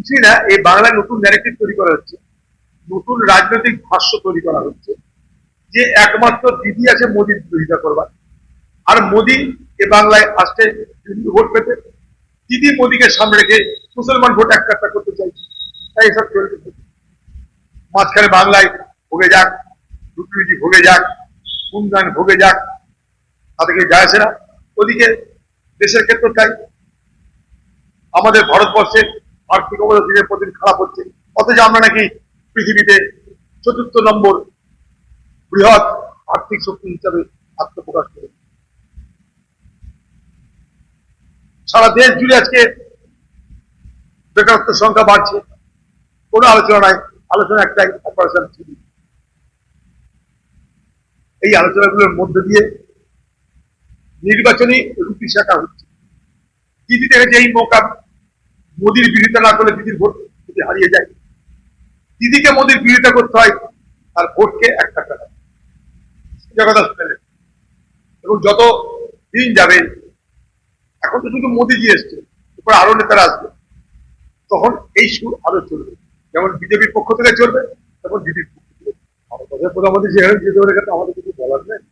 কিছুই না, এই বাংলায় নতুন ন্যারেটিভ তৈরি করা হচ্ছে, নতুন রাজনৈতিক ভাষ্য তৈরি করা হচ্ছে, যে একমাত্র দিদি আছে মোদীর বিরোধিতা করবার। আর মোদী এ বাংলায় আসতে ভোট পেতে, দিদি মোদীকে সামনে রেখে মুসলমান ভোট এক কাট্টা করতে চাইছে, তাই এসব চলছে। মাঝখানে বাংলায় ভোগে যাক দুটি ভোগে যাক উন্নয়ন ভোগে যাক, তাদেরকে যায় আসে না। ওদিকে দেশের ক্ষেত্রে তাই। আমাদের ভারতবর্ষের আর্থিক অবস্থা দিনের পর দিন খারাপ হচ্ছে। অথচ আমরা নাকি পৃথিবীতে চতুর্থ নম্বর বৃহৎ আর্থিক শক্তি হিসাবে আত্মপ্রকাশ করে। সারা দেশ জুড়ে আজকে বেকারত্বের সংখ্যা বাড়ছে। কোনো আলোচনা নাই, আলোচনা একটাই অপারেশন থ্রি এই আলোচনাগুলোর মধ্যে দিয়ে নির্বাচনী রুটি শাখা হচ্ছে। দিদি দেখেছে এই মৌকা মোদির বিরোধিতা না করলে দিদির ভোট যদি হারিয়ে যায়। দিদিকে মোদির বিরোধিতা করতে হয় তার ভোটকে এক টাকা কথা শুনেলেন এবং যত দিন যাবে এখন তো শুধু মোদিজি এসছে এরপর আরও নেতারা আসবে। তখন এই সুর আরও চলবে। যেমন বিজেপির পক্ষ থেকে চলবে তখন দিদির পক্ষ থেকে ভারতবর্ষের প্রধানমন্ত্রী যেখানে যেতে পারে আমাদের কিছু বলার নেই।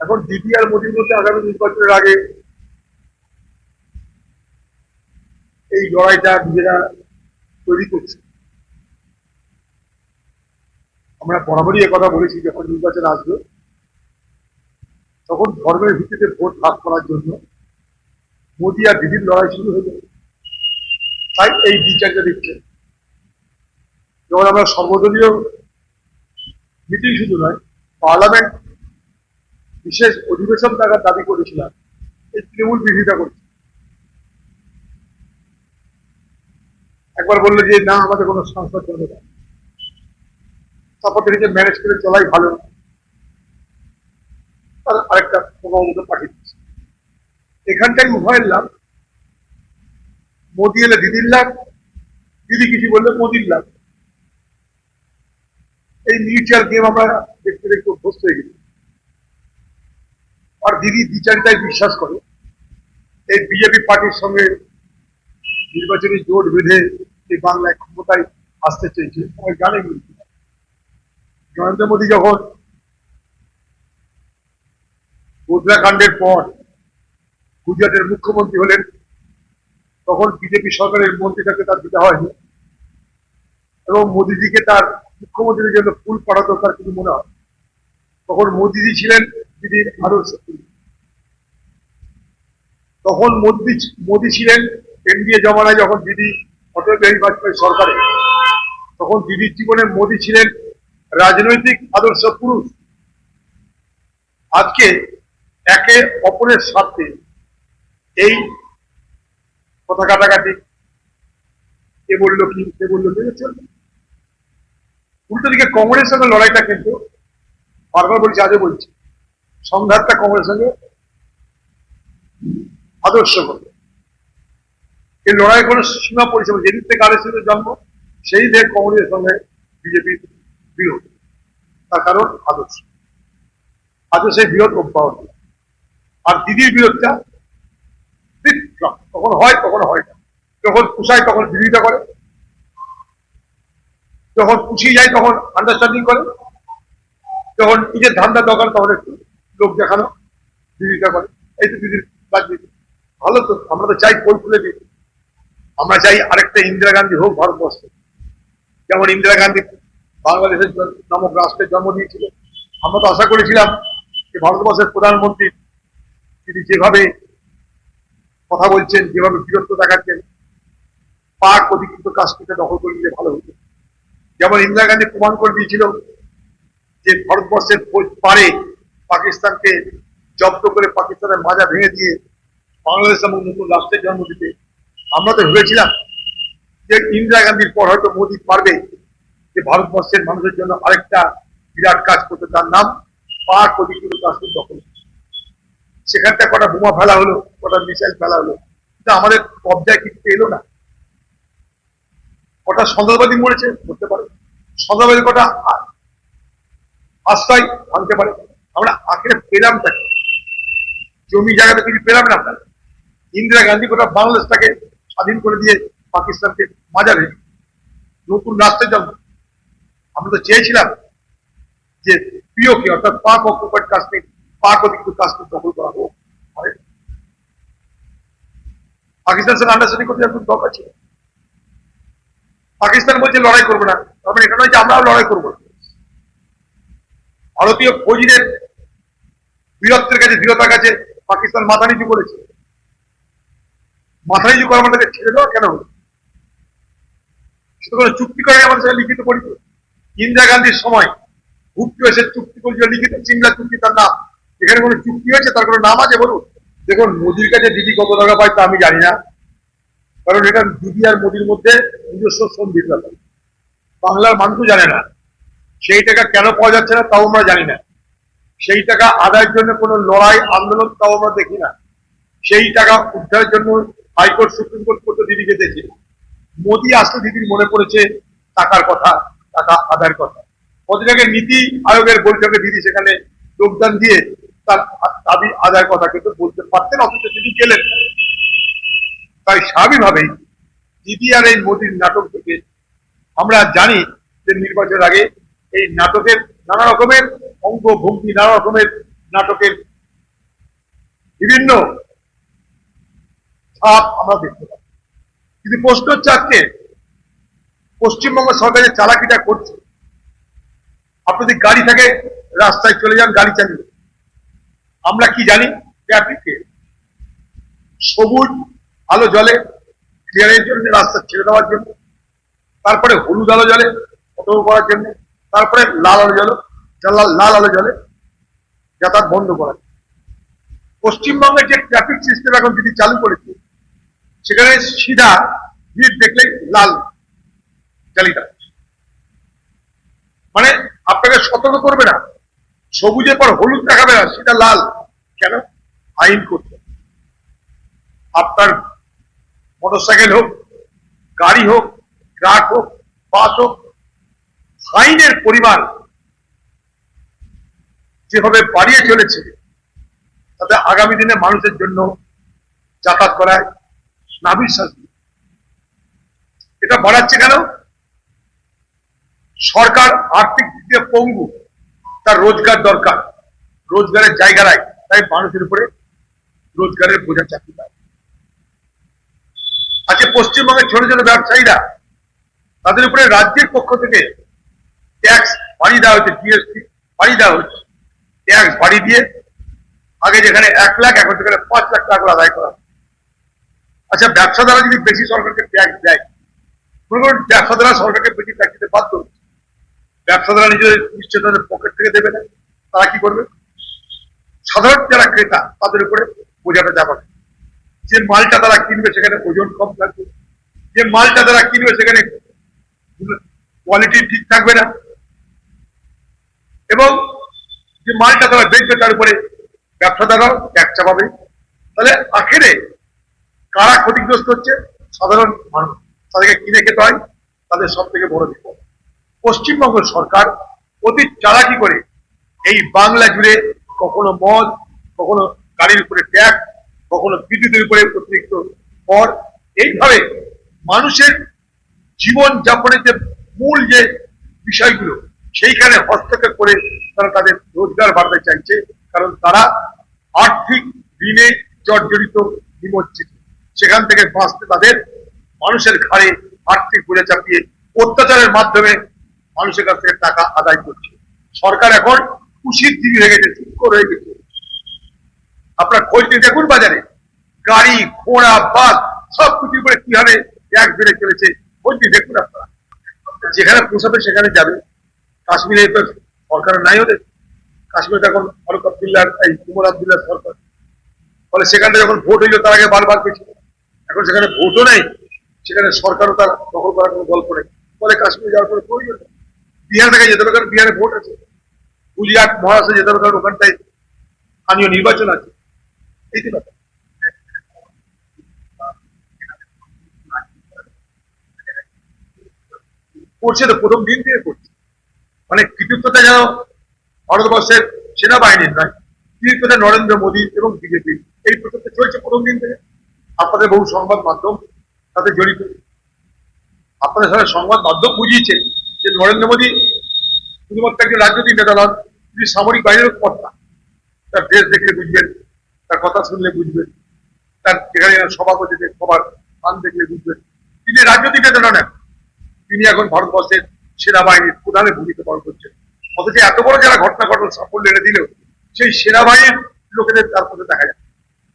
এখন দিদি আর মোদীর মধ্যে আগামী নির্বাচনের আগে এই লড়াইটা নিজেরা তৈরি করছে। আমরা বরাবরই কথা বলেছি, যখন নির্বাচন আসবে, তখন ধর্মের ভিত্তিতে ভোট ভাগ করার জন্য মোদী আর দিদির লড়াই শুরু হয়ে যাবে তাই এই বিচারটা দিচ্ছে যেমন আমরা সর্বদলীয় মিটিং শুধু নয়, পার্লামেন্ট বিশেষ অধিবেশন থাকার দাবি করেছিলাম, এই তৃণমূল বিরোধিতা করছে। একবার বলল যে, না, আমাদের কোনো সংসদ চলে না। তারপর ম্যানেজ করে চলাই ভালো। আরেকটা পাঠিয়ে দিচ্ছে এখানটাই উভয়ের লাভ। মোদি এলে দিদির লাভ, দিদি কিছু বললে মোদির লাভ। এই মিউচুয়াল গেম আমরা দেখতে দেখতে অভ্যস্ত হয়ে গেছি। আর দিদি বিচারটাই বিশ্বাস করে, এই বিজেপি পার্টির সঙ্গে নির্বাচনী জোট বেঁধে এই বাংলায় ক্ষমতায় আসতে চেয়েছে। সবাই জানে কিন্তু। নরেন্দ্র মোদী যখন গোদ্রাকাণ্ডের পর গুজরাটের মুখ্যমন্ত্রী হলেন, তখন বিজেপি সরকারের মন্ত্রীটাকে তার দিতে হয়নি। এবং মোদিজিকে তার মুখ্যমন্ত্রীর জন্য ফুল পাঠাতো তার কিছু মনে হয়। তখন মোদিজি ছিলেন দিদির আদর্শ তখন মোদি মোদি ছিলেন এনডিএ জমানায় যখন দিদি অটল বিহারী বাজপেয়ী সরকারে। তখন দিদির জীবনে মোদি ছিলেন রাজনৈতিক আদর্শ পুরুষ। আজকে একে অপরের স্বার্থে এই কথা কাটাকাটি কে বলল কি কে বলল উল্টো দিকে কংগ্রেসের সঙ্গে লড়াইটা কিন্তু বারবার বলছি, আজও বলছি, সংঘাতটা কংগ্রেসের সঙ্গে আদর্শ করবে। এই লড়াই কোনো সীমা পরিষেবা যেদিন থেকে আর জন্ম, সেই দিকে কংগ্রেসের সঙ্গে বিজেপির বিরোধ। তার কারণ আদর্শ। সেই বিরোধ অব্যাহত। আর দিদির বিরোধটা তখন হয় তখন হয় না। যখন পুষায় তখন বিরোধিতা করে। যখন পুষিয়ে যায় তখন আন্ডারস্ট্যান্ডিং করে। যখন নিজের ধান্দা দরকার তখন একটু লোক দেখানো, বিরোধিতা করে। এই তো দিদির রাজনীতি। ভালো তো, আমরা তো চাই কোল খুলে দিই। আমরা চাই আরেকটা ইন্দিরা গান্ধী হোক ভারতবর্ষে। যেমন ইন্দিরা গান্ধী বাংলাদেশের নামক রাষ্ট্রের জন্ম দিয়েছিল। আমরা তো আশা করেছিলাম যে ভারতবর্ষের প্রধানমন্ত্রী তিনি যেভাবে কথা বলছেন, যেভাবে বীরত্ব দেখাচ্ছেন, পাক অধিকৃত কাশ্মীরকে দখল করে নিলে ভালো হতো। যেমন ইন্দিরা গান্ধী প্রমাণ করে দিয়েছিল যে ভারতবর্ষের পারে পাকিস্তানকে জব্দ করে পাকিস্তানের মাজা ভেঙে দিয়ে বাংলাদেশ এবং নতুন রাষ্ট্রের জন্ম দিতে। আমরা তো ভেবেছিলাম যে ইন্দিরা গান্ধীর পর হয়তো মোদী পারবে যে ভারতবর্ষের মানুষের জন্য আরেকটা বিরাট কাজ করতে তার নাম পাক অধিকৃত কাশ্মীর দখল। সেখানটা কটা বোমা ফেলা হলো, কটা মিসাইল ফেলা হলো, কিন্তু আমাদের কবজায় কিছু এলো না। কটা সন্ত্রাসবাদী মরেছে করতে পারে। সন্ত্রাসবাদী কটা আশ্রয় ভাঙতে পারে। আমরা আখেরে পেলাম তাকে। জমি জায়গাতে কিছু পেলাম না আমরা। ইন্দিরা গান্ধী গোটা বাংলাদেশটাকে স্বাধীন করে দিয়ে পাকিস্তানকে মাজারে নতুন রাষ্ট্রের জন্য। আমরা তো চেয়েছিলাম যে পিওকে, অর্থাৎ পাক অকুপাইড কাশ্মীর, পাক অধিকৃত কাশ্মীর দখল করা হোক। পাকিস্তান সাথে আন্ডারস্ট্যান্ডিং করতে এখন দরকার ছিল? পাকিস্তান বলছে লড়াই করবে না। তার মানে এটা নয় যে আমরাও লড়াই করব ভারতীয় ফৌজিদের বীরত্বের কাছে, দৃঢ়তার কাছে পাকিস্তান মাথা নিচু করেছে। মাথা নিচু করা মানে ছেড়ে দেওয়া কেন? হলো সেটা চুক্তি করে আমাদের সাথে লিখিত পরিত ইন্দিরা গান্ধীর সময় ভুট্টো এসে চুক্তি করেছিল, লিখিত সিমলা চুক্তি, তার নাম। এখানে কোনো চুক্তি হয়েছে? তার কোনো নাম আছে? বলুন। দেখুন, মোদির কাছে দিদি কত টাকা পায় তা আমি জানি না। কারণ এটা দিদি আর মোদির মধ্যে নিজস্ব সন্ধির ব্যাপার বাংলার মানুষও জানে না। সেই টাকা কেন পাওয়া যাচ্ছে না, তাও আমরা জানি না। সেই টাকা আদায়ের জন্য কোনো লড়াই, আন্দোলন, তাও আমরা দেখি না। সেই টাকা উদ্ধারের জন্য হাইকোর্ট, সুপ্রিম কোর্ট পর্যন্ত দিদি গেছে মোদি আসলে দিদির মনে পড়েছে টাকার কথা, টাকা আদায়ের কথা। কদিন আগে নীতি আয়োগের বৈঠকে দিদি সেখানে যোগদান দিয়ে তার দাবি আদায়ের কথা কিন্তু বলতে পারতেন, অথচ দিদি গেলেন তাই স্বাভাবিকভাবেই দিদি আর এই মোদির নাটক থেকে আমরা জানি যে নির্বাচনের আগে এই নাটকের নানা রকমের অঙ্গ ভঙ্গি নানা রকমের নাটকের বিভিন্ন ছাপ আমরা দেখতে পাই কিন্তু প্রশ্ন হচ্ছে আজকে পশ্চিমবঙ্গ সরকার যে চালাকিটা করছে আপনি যদি গাড়ি থাকে, রাস্তায় চলে যান, গাড়ি চালিয়ে আমরা কি জানি? ট্রাফিককে সবুজ, আলো জলে ক্লিয়ারের জন্য, রাস্তা ছেড়ে দেওয়ার জন্য, তারপরে হলুদ আলো জলে অটো করার জন্য, তারপরে লাল আলো জলে, লাল আলো জলে যাতায়াত বন্ধ করার। পশ্চিমবঙ্গের যে ট্রাফিক সিস্টেম এখন যদি চালু করেছে সেখানে সিধা ভিড় দেখলে লাল জালিটা। মানে আপনাকে সতর্ক করবে না। সবুজের পর হলুদ দেখাবে না সেটা লাল। কেন? আইন করতে। আপনার মোটরসাইকেল হোক, গাড়ি হোক, ট্রাক হোক, বাস হোক, ফাইনের পরিমাণ যেভাবে বাড়িয়ে চলেছে, তাতে আগামী দিনে মানুষের জন্য যাতায়াত করায় নাবির শাস্তি এটা বাড়াচ্ছে কেন? সরকার আর্থিক দিক দিয়ে পঙ্গু, তার রোজগার দরকার। রোজগারের জায়গা নাই, তাই মানুষের উপরে রোজগারের বোঝা চাকরি দেয়। আজকে পশ্চিমবঙ্গের ছোট ছোট ব্যবসায়ীরা, তাদের উপরে রাজ্যের পক্ষ থেকে ট্যাক্স বাড়িয়ে দেওয়া হচ্ছে জিএসটি বাড়িয়ে দেওয়া হচ্ছে। ট্যাক্স বাড়িয়ে দিয়ে আগে যেখানে এক লাখ, এখন সেখানে পাঁচ লাখ টাকা আদায় করা। আচ্ছা ব্যবসাদারা যদি বেশি সরকারকে ট্যাক্স দেয়, মনে করুন ব্যবসাদারা সরকারকে বেশি ট্যাক্স দিতে বাধ্য ব্যবসাদারা নিজেদের নিশ্চয় পকেট থেকে দেবে না, তারা কি করবে? সাধারণ যারা ক্রেতা, তাদের উপরে বোঝাটা চাপাবে যে মালটা তারা কিনবে, সেখানে ওজন কম থাকবে। যে মালটা তারা কিনবে, সেখানে কোয়ালিটি ঠিক থাকবে না। এবং যে মালটা তারা বেচবে, তার উপরে ব্যবসাদাররাও ট্যাক্স চাপাবে। তাহলে আখেরে কারা ক্ষতিগ্রস্ত হচ্ছে? সাধারণ মানুষ। তাদেরকে কিনে খেতে হয়, তাদের সব থেকে বড় বিপদ। পশ্চিমবঙ্গ সরকার অতি চালাকি করে এই বাংলা জুড়ে কখনো মদ, কখনো গাড়ির উপরে ট্যাক্স কখনো বিদ্যুতের উপরে অতিরিক্ত কর। এইভাবে মানুষের জীবন যাপনের যে মূল যে বিষয়গুলো, সেইখানে হস্তক্ষেপ করে তারা তাদের রোজগার বাড়তে চাইছে, কারণ তারা আর্থিক ঋণে জর্জরিত নিমজ্জিত। সেখান থেকে বাঁচতে তাদের মানুষের ঘাড়ে আর্থিক বোঝা চাপিয়ে অত্যাচারের মাধ্যমে মানুষের কাছ থেকে টাকা আদায় করছে। সরকার এখন খুশির দিবি হয়ে গেছে, চুপ হয়ে গেছে। আপনার খোঁজ নিয়ে দেখুন বাজারে। গাড়ি, ঘোড়া, বাস সব কিছুর উপরে কীভাবে এক বেড়ে চলেছে, খোঁজ নিয়ে দেখুন আপনারা। যেখানে পোষাবে সেখানে যাবে। কাশ্মীরে তো সরকার নাই ওদের। কাশ্মীরে এখন ফারুক আবদুল্লাহ এই কুমর আবদুল্লাহ সরকার। ফলে সেখানে যখন ভোট হইল, তার আগে বারবার পেয়েছিল এখন সেখানে ভোটও নেই। সেখানে সরকারও তার দখল করার কোনো গল্প নেই। ফলে কাশ্মীর যাওয়ার কোনো প্রয়োজন। বিহার থেকে যেতে হবে, কারণ বিহারে ভোট আছে। গুজরাট, মহারাষ্ট্রে যেতে হবে, কারণ ওখানটায় স্থানীয় নির্বাচন আছে। এই করছে তো প্রথম দিন থেকে করছে। মানে কৃতিত্বটা যেন ভারতবর্ষের সেনাবাহিনীর নয় কৃতিত্বটা নরেন্দ্র মোদী এবং বিজেপি এই প্রচেষ্টা চলছে প্রথম দিন থেকে। আপনাদের বহু সংবাদ মাধ্যম তাতে জড়িত। আপনাদের সাথে সংবাদ মাধ্যম বুঝিয়েছে যে নরেন্দ্র মোদী শুধুমাত্র একজন রাজনৈতিক নেতা নন, তিনি সামরিক বাহিনীর কর্তা। তার দেশ দেখলে বুঝবেন, তার কথা শুনলে বুঝবেন, তার যেখানে সভা করতে সবার স্থান দেখলে বুঝবেন। তিনি রাজনৈতিক নেতা নন। এখন। তিনি এখন ভারতবর্ষের সেনাবাহিনীর প্রধানের ভূমিকা পালন করছেন। অথচ এত বড় যারা ঘটনা ঘটনা সাফল্য এনে দিলেও সেই সেনাবাহিনীর লোকেদের তার মধ্যে দেখা যায়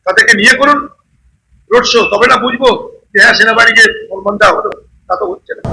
তাদেরকে নিয়ে করুন রোড শো, তবে না বুঝব যে হ্যাঁ সেনাবাহিনীকে সম্মান দেওয়া হলো। তা তো হচ্ছে না।